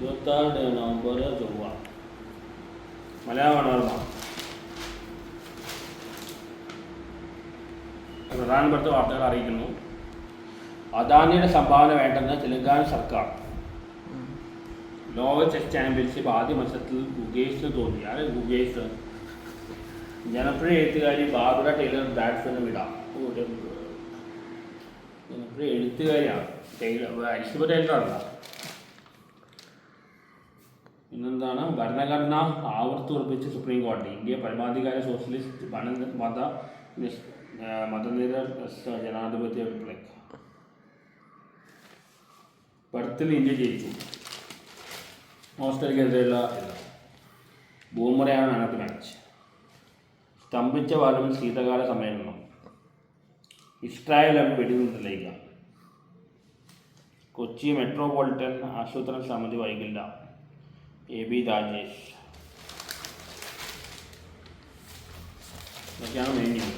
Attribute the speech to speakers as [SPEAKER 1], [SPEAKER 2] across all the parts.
[SPEAKER 1] ഇരുപത്താറ് നവംബർ ചൊവ്വ മലയാള പ്രധാനപ്പെട്ട വാർത്തകൾ അറിയിക്കുന്നു. അദാനിയുടെ സംഭാവന വേണ്ടെന്ന് തെലങ്കാന സർക്കാർ. ലോക ചെസ് ചാമ്പ്യൻഷിപ്പ് ആദ്യ മത്സരത്തിൽ ഗുഗേഷിന് തോന്നി ആരെ ഗുഗേഷ്? ജനപ്രിയ എഴുത്തുകാരി ബാബുര ടൈലർ ബാറ്റ്സ്മാനും വിടാം ജനപ്രിയ എഴുത്തുകാരിയാണ്. ടൈലർ ഐശ്വര്യ ടൈലർ അല്ല പിന്നെന്താണ് ഭരണഘടന ആവർത്തുറപ്പിച്ച് സുപ്രീം കോടതി. ഇന്ത്യ പരമാധികാര സോഷ്യലിസ്റ്റ് മത മത നിഷ്- മതനിരപേക്ഷ ജനാധിപത്യ റിപ്പബ്ലിക് പെർത്തിൽ ഇന്ത്യ ജയിച്ചു. ഓസ്ട്രേലിയക്കെതിരെയുള്ള ഭൂമുറയാണ് മാൻ മാച്ച് സ്തംഭിച്ച വാലും ശീതകാല സമ്മേളനം. ഇസ്രായേലും വെടിനിർത്തലേക്ക കൊച്ചി മെട്രോപൊളിറ്റൻ ആസൂത്രണ സമിതി വൈകില്ല. എ ബി രാജേഷ് ഇതൊക്കെയാണ് മെനു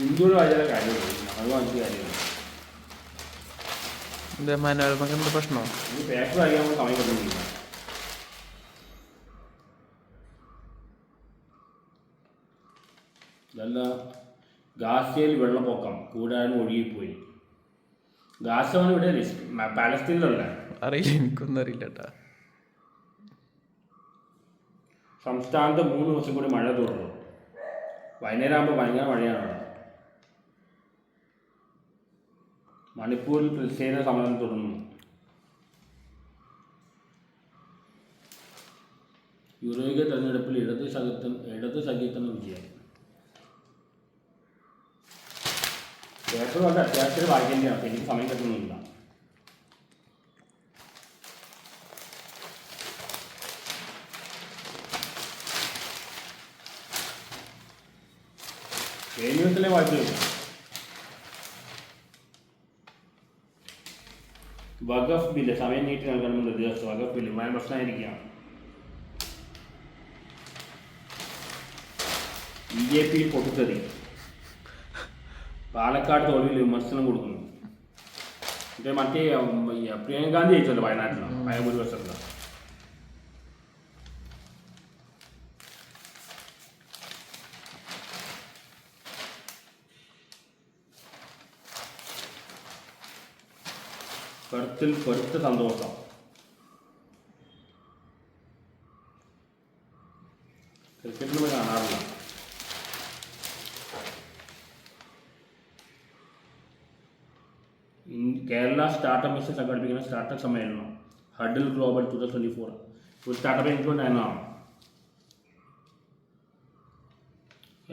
[SPEAKER 1] ഇന്ത്യയുടെ വായിച്ചാൽ കാര്യമില്ല അത് വായിച്ച കാര്യമില്ല
[SPEAKER 2] എന്താ മനോരമക്ക് എന്ത് പ്രശ്നമോ
[SPEAKER 1] ഈ പേപ്പർ വായിക്കാൻ നമ്മൾ സമയം കിട്ടുന്നില്ല ഇതല്ല ഗാസിയയിൽ വെള്ളപ്പൊക്കം കൂടാനും ഒഴുകിപ്പോയി ഗാസമാണ് ഇവിടെ പാലസ്തീനിലല്ല
[SPEAKER 2] അറിയില്ല എനിക്കൊന്നും അറിയില്ല കേട്ടാ
[SPEAKER 1] സംസ്ഥാനത്ത് മൂന്ന് ദിവസം കൂടി മഴ തുടർന്നു. വൈകുന്നേരം ആകുമ്പോൾ ഭയങ്കര മഴയാണ്. മണിപ്പൂരിൽ പ്രതിഷേധ സമരം തുടർന്നു. യൂറോപ്യ തെരഞ്ഞെടുപ്പിൽ ഇടത് സഖ്യത്തിന് ഇടത് സഖ്യത്തിന് വിജയം. പേപ്പർ വളരെ അത്യാവശ്യം വായിക്കേണ്ടതാണ് അപ്പോൾ എനിക്ക് സമയം കിട്ടുന്നില്ല. ഏ ന്യൂസിലെ വായിച്ചു വഖഫ് ബില്ല് സമയം നീട്ടി നൽകണമെന്ന് നിർദ്ദേശിച്ചു വഖഫ് ബില്ല് വൻ പ്രശ്നമായിരിക്കുകയാണ്. ബി ജെ പി പൊട്ടിത്തെറി. പാലക്കാട് തോൽവിയിൽ വിമർശനം കൊടുക്കുന്നു. ഇത് മറ്റേ ഈ പ്രിയങ്ക ഗാന്ധി ജയിച്ചല്ലോ വയനാട്ടിലാണ് ഭയഭൂരിപക്ഷത്തിൽ കരുത്തിൽ കരുത്ത് സന്തോഷം. ക്രിക്കറ്റിൽ നമ്മൾ കാണാറില്ല. കേരള സ്റ്റാർട്ടപ്പ് മിഷൻ സംഘടിപ്പിക്കുന്ന സ്റ്റാർട്ടപ്പ് സമ്മേളനം Huddle global two twenty four ഒരു സ്റ്റാർട്ടപ്പ് ഇൻക്ലൂഡ് എന്നാണ്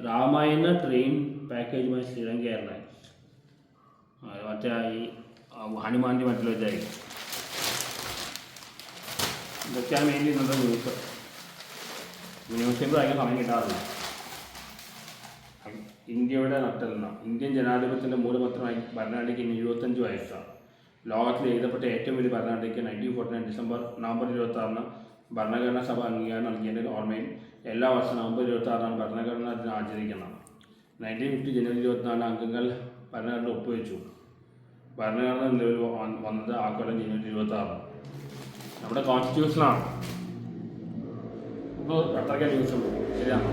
[SPEAKER 1] രാമായണ ട്രെയിൻ പാക്കേജുമായി ശ്രീലങ്ക എയർലൈൻസ്. മറ്റേ ഈ ഹനുമാന്റെ മറ്റുള്ള ഇതായി. ഇതൊക്കെയാണ് മെയിൻലി ഇന്നത്തെ ന്യൂസ്. ന്യൂസ് പേപ്പർ വായിക്കാൻ സമയം കിട്ടാറില്ല. ഇന്ത്യയുടെ നട്ടെന്ന ഇന്ത്യൻ ജനാധിപത്യത്തിന്റെ മൂലപത്രമായി ഇനി ഇരുപത്തഞ്ച് വയസ്സാണ്. ലോകത്തിൽ എഴുതപ്പെട്ട ഏറ്റവും വലിയ ഭരണഘടനയ്ക്ക് nineteen forty nine December November ഇരുപത്തി ആറിന് ഭരണഘടനാ സഭ അംഗീകാരം നൽകിയതിന്റെ ഓർമ്മയിൽ എല്ലാ വർഷവും നവംബർ ഇരുപത്തി ആറിനാണ് ഭരണഘടനാ ദിനം ആചരിക്കുന്നത്. നയന്റീൻ ഫിഫ്റ്റി ജനുവരി ഇരുപത്തിനാലിന് അംഗങ്ങൾ ഭരണഘടന ഒപ്പുവെച്ചു. ഭരണഘടന നിലവിൽ വന്നത് ആ കൊല്ലം ജനുവരി ഇരുപത്തി ആറ് നമ്മുടെ കോൺസ്റ്റിറ്റ്യൂഷനാണ് ഇപ്പോൾ അത്രയ്ക്ക് ന്യൂസ് ശരിയാണോ?